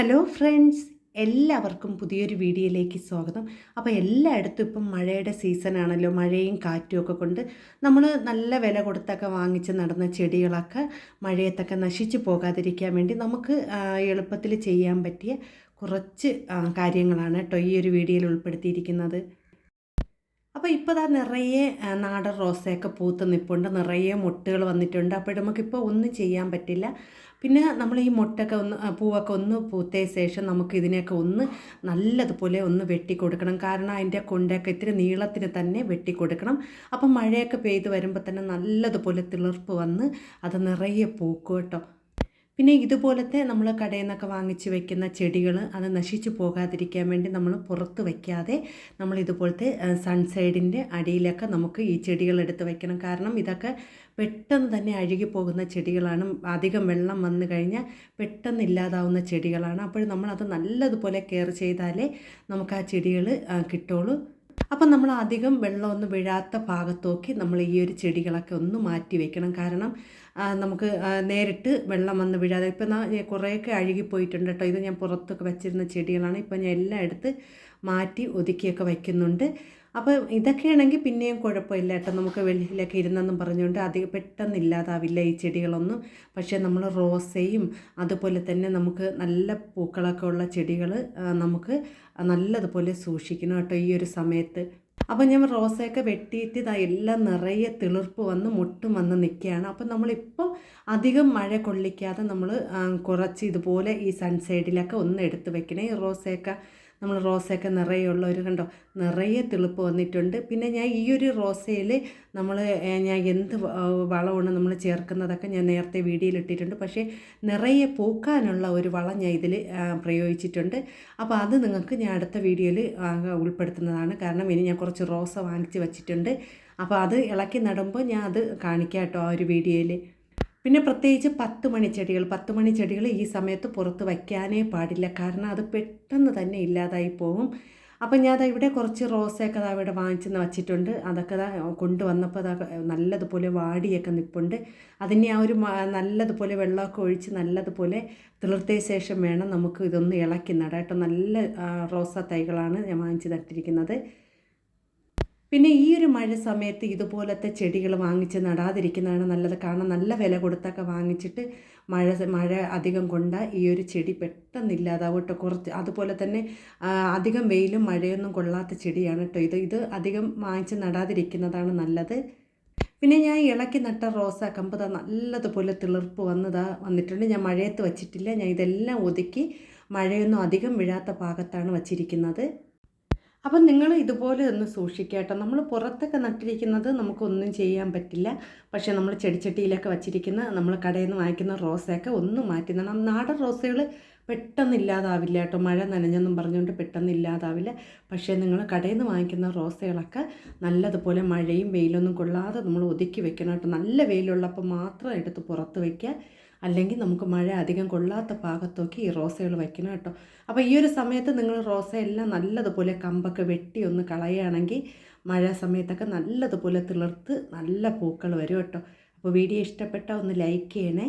Hello friends എല്ലാവർക്കും പുതിയൊരു വീഡിയോയിലേക്ക് സ്വാഗതം. അപ്പോൾ എല്ലായിടത്തും ഇപ്പം മഴയുടെ സീസണാണല്ലോ മഴയും കാറ്റും ഒക്കെ കൊണ്ട് നമ്മൾ നല്ല വില കൊടുത്തൊക്കെ വാങ്ങിച്ച് നടന്ന ചെടികളൊക്കെ മഴയത്തൊക്കെ നശിച്ചു പോകാതിരിക്കാൻ വേണ്ടി നമുക്ക് എളുപ്പത്തിൽ ചെയ്യാൻ പറ്റിയ കുറച്ച് കാര്യങ്ങളാണ് കേട്ടോ ഈ ഒരു വീഡിയോയിൽ ഉൾപ്പെടുത്തിയിരിക്കുന്നത്. അപ്പോൾ ഇപ്പോൾ ദാ നിറയെ നാടൻ റോസയൊക്കെ പൂത്ത് നിൽപ്പുണ്ട് നിറയെ മുട്ടുകൾ വന്നിട്ടുണ്ട്. അപ്പോൾ നമുക്കിപ്പോൾ ഒന്നും ചെയ്യാൻ പറ്റില്ല. പിന്നെ നമ്മൾ ഈ മുട്ടൊക്കെ ഒന്ന് പൂവൊക്കെ ഒന്ന് പൂത്തേ ശേഷം നമുക്ക് ഇതിനെയൊക്കെ ഒന്ന് നല്ലതുപോലെ ഒന്ന് വെട്ടി കൊടുക്കണം കാരണം അതിന്റെ കൊണ്ടൊക്കെ ഇത്തിരി നീളത്തിന് തന്നെ വെട്ടി കൊടുക്കണം അപ്പം മഴയൊക്കെ പെയ്ത് വരുമ്പോൾ തന്നെ നല്ലതുപോലെ തിളർപ്പ് വന്ന് അത് നിറയെ പൂക്കും കേട്ടോ. പിന്നെ ഇതുപോലത്തെ നമ്മൾ കടയിൽ നിന്നൊക്കെ വാങ്ങിച്ച് വെക്കുന്ന ചെടികൾ അത് നശിച്ചു പോകാതിരിക്കാൻ വേണ്ടി നമ്മൾ പുറത്ത് വയ്ക്കാതെ നമ്മൾ ഇതുപോലത്തെ സൺസൈഡിന്റെ അടിയിലൊക്കെ നമുക്ക് ഈ ചെടികൾ എടുത്ത് വെക്കണം. കാരണം ഇതൊക്കെ പെട്ടെന്ന് തന്നെ അഴുകി പോകുന്ന ചെടികളാണ്. അധികം വെള്ളം വന്നു കഴിഞ്ഞാൽ പെട്ടെന്ന് ഇല്ലാതാവുന്ന ചെടികളാണ്. അപ്പോൾ നമ്മളത് നല്ലതുപോലെ കെയർ ചെയ്താലേ നമുക്ക് ആ ചെടികൾ കിട്ടുള്ളൂ അപ്പം നമ്മൾ അധികം വെള്ളമൊന്നും വീഴാത്ത ഭാഗത്തോക്കി നമ്മൾ ഈ ഒരു ചെടികളൊക്കെ ഒന്ന് മാറ്റി വെക്കണം. കാരണം നമുക്ക് നേരിട്ട് വെള്ളം വന്ന് വീഴാതെ ഇപ്പം കുറേയൊക്കെ അഴുകിപ്പോയിട്ടുണ്ട് കേട്ടോ ഇത് ഞാൻ പുറത്തൊക്കെ വെച്ചിരുന്ന ചെടികളാണ്. ഇപ്പം ഞാൻ എല്ലാം എടുത്ത് മാറ്റി ഒതുക്കിയൊക്കെ വയ്ക്കുന്നുണ്ട് അപ്പോൾ ഇതൊക്കെയാണെങ്കിൽ പിന്നെയും കുഴപ്പമില്ല കേട്ടോ. നമുക്ക് വെളിയിലൊക്കെ ഇരുന്നെന്നും പറഞ്ഞുകൊണ്ട് അധികം പെട്ടെന്ന് ഇല്ലാതാവില്ല ഈ ചെടികളൊന്നും. പക്ഷേ നമ്മൾ റോസയും അതുപോലെ തന്നെ നമുക്ക് നല്ല പൂക്കളൊക്കെ ഉള്ള ചെടികൾ നമുക്ക് നല്ലതുപോലെ സൂക്ഷിക്കണം കേട്ടോ ഈ ഒരു സമയത്ത്. അപ്പോൾ ഞാൻ റോസയൊക്കെ വെട്ടിയിട്ട് ഇതാ എല്ലാം നിറയെ തിളിർപ്പ് വന്ന് മുട്ടും വന്ന് നിൽക്കുകയാണ്. അപ്പം നമ്മളിപ്പോൾ അധികം മഴ കൊള്ളിക്കാതെ നമ്മൾ കുറച്ച് ഇതുപോലെ ഈ സൺസൈഡിലൊക്കെ ഒന്ന് എടുത്ത് വെക്കണേ ഈ റോസയൊക്കെ. നമ്മൾ റോസയൊക്കെ നിറയുള്ള ഒരു കണ്ടോ? നിറയെ തെളുപ്പ് വന്നിട്ടുണ്ട്. പിന്നെ ഞാൻ ഈ ഒരു റോസയിൽ നമ്മൾ ഞാൻ എന്ത് വളമാണ് നമ്മൾ ചേർക്കുന്നതൊക്കെ ഞാൻ നേരത്തെ വീഡിയോയിൽ ഇട്ടിട്ടുണ്ട്. പക്ഷേ നിറയെ പൂക്കാനുള്ള ഒരു വളം ഞാൻ ഇതിൽ പ്രയോഗിച്ചിട്ടുണ്ട്. അപ്പോൾ അത് നിങ്ങൾക്ക് ഞാൻ അടുത്ത വീഡിയോയിൽ ഉൾപ്പെടുത്തുന്നതാണ്. കാരണം ഇനി ഞാൻ കുറച്ച് റോസ വാങ്ങിച്ച് വച്ചിട്ടുണ്ട്. അപ്പോൾ അത് ഇളക്കി നടുമ്പോൾ ഞാൻ അത് കാണിക്കാം കേട്ടോ ആ ഒരു വീഡിയോയിൽ പിന്നെ പ്രത്യേകിച്ച് പത്ത് മണി ചെടികൾ പത്ത് മണി ചെടികൾ ഈ സമയത്ത് പുറത്ത് വയ്ക്കാനേ പാടില്ല. കാരണം അത് പെട്ടെന്ന് തന്നെ ഇല്ലാതായി പോകും അപ്പം ഞാൻ ഇവിടെ കുറച്ച് റോസയൊക്കെ അതാ ഇവിടെ വാങ്ങിച്ചെന്ന് വച്ചിട്ടുണ്ട്. അതൊക്കെ ദാ കൊണ്ടുവന്നപ്പോൾ അതാ നല്ലതുപോലെ വാടിയൊക്കെ നിൽപ്പുണ്ട് അതിനെ ആ ഒരു നല്ലതുപോലെ വെള്ളമൊക്കെ ഒഴിച്ച് നല്ലതുപോലെ തിളർത്തിയ ശേഷം വേണം നമുക്ക് ഇതൊന്ന് ഇളക്കി നടാം. കേട്ടോ നല്ല റോസ തൈകളാണ് ഞാൻ വാങ്ങിച്ച് നട്ടിരിക്കുന്നത്. പിന്നെ ഈ ഒരു മഴ സമയത്ത് ഇതുപോലത്തെ ചെടികൾ വാങ്ങിച്ച് നടാതിരിക്കുന്നതാണ് നല്ലത്. കാരണം നല്ല വില കൊടുത്തൊക്കെ വാങ്ങിച്ചിട്ട് മഴ മഴ അധികം കൊണ്ട ഈ ഒരു ചെടി പെട്ടെന്ന് ഇല്ലാതാവും കേട്ടോ കുറച്ച് അതുപോലെ തന്നെ അധികം വെയിലും മഴയൊന്നും കൊള്ളാത്ത ചെടിയാണ് കേട്ടോ ഇത്. ഇത് അധികം വാങ്ങിച്ച് നടാതിരിക്കുന്നതാണ് നല്ലത്. പിന്നെ ഞാൻ ഇളക്കി നട്ട റോസാ കമ്പത നല്ലതുപോലെ തിളിർപ്പ് വന്നതാ വന്നിട്ടുണ്ട്. ഞാൻ മഴയത്ത് വച്ചിട്ടില്ല. ഞാൻ ഇതെല്ലാം ഒതുക്കി മഴയൊന്നും അധികം വീഴാത്ത ഭാഗത്താണ് വച്ചിരിക്കുന്നത്. അപ്പം നിങ്ങൾ ഇതുപോലെ ഒന്ന് സൂക്ഷിക്കുക കേട്ടോ നമ്മൾ പുറത്തൊക്കെ നട്ടിരിക്കുന്നത് നമുക്കൊന്നും ചെയ്യാൻ പറ്റില്ല. പക്ഷേ നമ്മൾ ചെടിച്ചട്ടിയിലൊക്കെ വച്ചിരിക്കുന്ന നമ്മൾ കടയിൽ നിന്ന് വാങ്ങിക്കുന്ന റോസയൊക്കെ ഒന്ന് മാറ്റി നടണം നാടൻ റോസകൾ പെട്ടെന്ന് ഇല്ലാതാവില്ല കേട്ടോ മഴ നനഞ്ഞെന്നും പറഞ്ഞുകൊണ്ട് പെട്ടെന്ന് ഇല്ലാതാവില്ല പക്ഷേ നിങ്ങൾ കടയിൽ നിന്ന് വാങ്ങിക്കുന്ന റോസകളൊക്കെ നല്ലതുപോലെ മഴയും വെയിലൊന്നും കൊള്ളാതെ നമ്മൾ ഒതുക്കി വെക്കണം കേട്ടോ. നല്ല വെയിലുള്ളപ്പോൾ മാത്രം എടുത്ത് പുറത്ത് വയ്ക്കുക അല്ലെങ്കിൽ നമുക്ക് മഴ അധികം കൊള്ളാത്ത ഭാഗത്തൊക്കെ ഈ റോസകൾ വയ്ക്കണം കേട്ടോ. അപ്പോൾ ഈ ഒരു സമയത്ത് നിങ്ങൾ റോസയെല്ലാം നല്ലതുപോലെ കമ്പൊക്കെ വെട്ടി ഒന്ന് കളയുകയാണെങ്കിൽ മഴ സമയത്തൊക്കെ നല്ലതുപോലെ തിളർത്ത് നല്ല പൂക്കൾ വരും കേട്ടോ. അപ്പോൾ വീഡിയോ ഇഷ്ടപ്പെട്ടാൽ ഒന്ന് ലൈക്ക് ചെയ്യണേ.